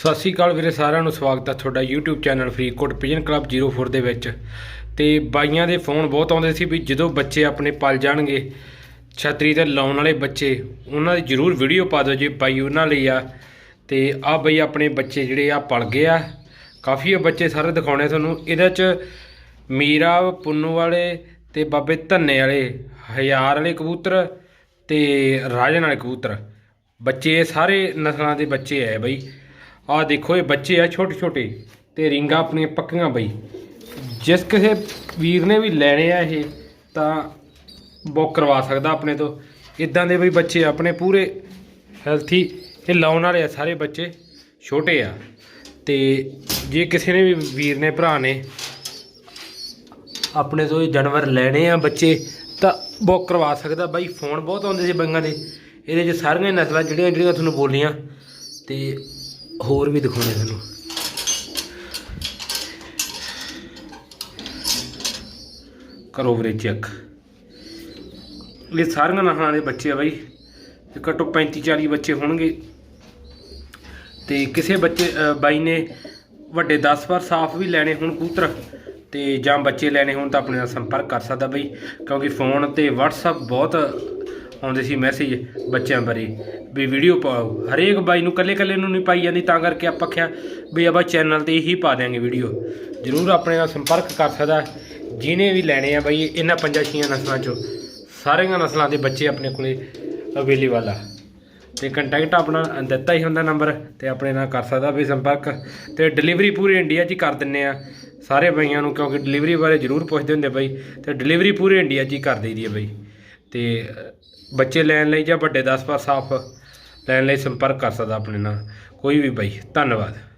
ਸਤਿ ਸ਼੍ਰੀ ਅਕਾਲ ਵੀਰੇ, ਸਾਰਿਆਂ ਨੂੰ ਸਵਾਗਤ ਹੈ ਤੁਹਾਡਾ YouTube channel Faridkot pigeon club 04 ਦੇ ਵਿੱਚ। ਤੇ ਬਾਈਆਂ ਦੇ ਫੋਨ ਬਹੁਤ ਆਉਂਦੇ ਸੀ ਵੀ ਜਦੋਂ ਬੱਚੇ ਆਪਣੇ ਪਲ ਜਾਣਗੇ, ਛਤਰੀ ਤੇ ਲਾਉਣ ਵਾਲੇ ਬੱਚੇ, ਉਹਨਾਂ ਦੀ ਜਰੂਰ ਵੀਡੀਓ ਪਾ ਦਿਓ ਜੇ, ਬਾਈ ਉਹਨਾਂ ਲਈ ਆ। ਤੇ ਆ ਬਈ ਆਪਣੇ ਬੱਚੇ ਜਿਹੜੇ ਆ ਪਲ ਗਏ ਆ। ਕਾਫੀ ਆ ਬੱਚੇ ਸਾਰੇ ਦਿਖਾਉਣੇ ਤੁਹਾਨੂੰ। ਇਹਦੇ ਚ ਮੀਰਾ ਪੁੰਨੂ ਵਾਲੇ ਤੇ ਬਾਬੇ ਧੰਨੇ ਵਾਲੇ, ਹਜ਼ਾਰ ਵਾਲੇ ਕਬੂਤਰ ਤੇ ਰਾਜਨ ਵਾਲੇ ਕਬੂਤਰ। ਬੱਚੇ ਸਾਰੇ ਨਸਲਾਂ ਦੇ ਬੱਚੇ ਐ ਬਈ। ਆਹ ਦੇਖੋ ਇਹ ਬੱਚੇ ਆ ਛੋਟੇ ਛੋਟੇ ਤੇ ਰਿੰਗਾਂ ਆਪਣੀਆਂ ਪੱਕੀਆਂ ਬਈ। ਜਿਸ ਕਿਸੇ ਵੀਰ ਨੇ ਵੀ ਲੈਣੇ ਆ ਇਹ, ਤਾਂ ਬੁੱਕ ਕਰਵਾ ਸਕਦਾ ਆਪਣੇ ਤੋਂ। ਇਦਾਂ ਦੇ ਬਈ ਬੱਚੇ ਆਪਣੇ ਪੂਰੇ ਹੈਲਥੀ ਇਹ ਲਾਉਣ ਵਾਲੇ ਆ ਸਾਰੇ ਬੱਚੇ, ਛੋਟੇ ਆ। ਤੇ ਜੇ ਕਿਸੇ ਨੇ ਵੀ ਵੀਰ ਨੇ, ਭਰਾ ਨੇ ਆਪਣੇ ਤੋਂ ਇਹ ਜਾਨਵਰ ਲੈਣੇ ਆ ਬੱਚੇ, ਤਾਂ ਬੁੱਕ ਕਰਵਾ ਸਕਦਾ ਬਾਈ। ਫੋਨ ਬਹੁਤ ਆਉਂਦੇ ਸੀ ਬੰਗਾਂ ਦੇ, ਇਹਦੇ 'ਚ ਸਾਰੀਆਂ ਨਸਲਾਂ ਜਿਹੜੀਆਂ ਜਿਹੜੀਆਂ ਤੁਹਾਨੂੰ ਬੋਲੀਆਂ। ਤੇ ਹੋਰ ਵੀ ਦਿਖਾਉਣੇ ਤੁਹਾਨੂੰ ਕਰੋ ਵੀਰੇ ਚੈੱਕ ਇਹ ਸਾਰੀਆਂ ਨਸਲਾਂ ਦੇ ਬੱਚੇ ਆ ਬਾਈ। ਤੇ ਘੱਟੋ 35 40 ਬੱਚੇ ਹੋਣਗੇ। ਤੇ ਕਿਸੇ ਬੱਚੇ ਬਾਈ ਨੇ ਵੱਡੇ 10 ਵਾਰ ਸਾਫ਼ ਵੀ ਲੈਣੇ ਹੋਣ ਕੂਤਰ ਤੇ ਜਾਂ ਬੱਚੇ ਲੈਣੇ ਹੋਣ ਤਾਂ ਆਪਣੇ ਨਾਲ ਸੰਪਰਕ ਕਰ ਸਕਦਾ ਬਈ। ਕਿਉਂਕਿ ਫੋਨ ਤੇ WhatsApp ਬਹੁਤ ਆਉਂਦੇ ਸੀ ਮੈਸੇਜ ਬੱਚਿਆਂ ਬਾਰੇ, ਵੀ ਵੀਡੀਓ ਪਾਓ। ਹਰੇਕ ਬਾਈ ਨੂੰ ਕੱਲੇ ਕੱਲੇ ਨੂੰ ਨਹੀਂ ਪਾਈ ਜਾਂਦੀ, ਤਾਂ ਕਰਕੇ ਆਪਾਂ ਕਿਹਾ ਵੀ ਆਪਾਂ ਚੈਨਲ ਤੇ ਹੀ ਪਾ ਦਿਆਂਗੇ ਵੀਡੀਓ ਜਰੂਰ ਆਪਣੇ ਨਾਲ ਸੰਪਰਕ ਕਰ ਸਕਦਾ ਜਿਹਨੇ ਵੀ ਲੈਣੇ ਆ ਬਈ, ਇਹਨਾਂ ਪੰਜਾਂ ਛੀਆਂ ਨਸਲਾਂ ਚੋਂ ਸਾਰੀਆਂ ਨਸਲਾਂ ਦੇ ਬੱਚੇ ਆਪਣੇ ਕੋਲੇ ਅਵੇਲੇਬਲ ਆ। ਤੇ ਕੰਟੈਕਟ ਆਪਣਾ ਦਿੱਤਾ ਹੀ ਹੁੰਦਾ ਨੰਬਰ ਤੇ ਆਪਣੇ ਨਾਲ ਕਰ ਸਕਦਾ ਵੀ ਸੰਪਰਕ। ਤੇ ਡਿਲੀਵਰੀ ਪੂਰੇ ਇੰਡੀਆ 'ਚ ਹੀ ਕਰ ਦਿੰਨੇ ਆ। ਸਾਰੇ ਬਈਆਂ ਨੂੰ ਕਿਉਂਕਿ ਡਿਲੀਵਰੀ ਬਾਰੇ ਜ਼ਰੂਰ ਪੁੱਛਦੇ ਹੁੰਦੇ ਬਈ, ਤੇ ਡਿਲੀਵਰੀ ਪੂਰੇ ਇੰਡੀਆ 'ਚ ਹੀ ਕਰ ਦਈਦੀ ਹੈ ਬਈ। ਤੇ ਬੱਚੇ ਲੈਣ ਲਈ ਜਾਂ ਵੱਡੇ 10 ਪਰ ਸਾਫ਼ ਲੈਣ ਲਈ ਸੰਪਰਕ ਕਰ ਸਕਦਾ ਆਪਣੇ ਨਾਲ। ਕੋਈ ਵੀ ਬਾਈ, ਧੰਨਵਾਦ।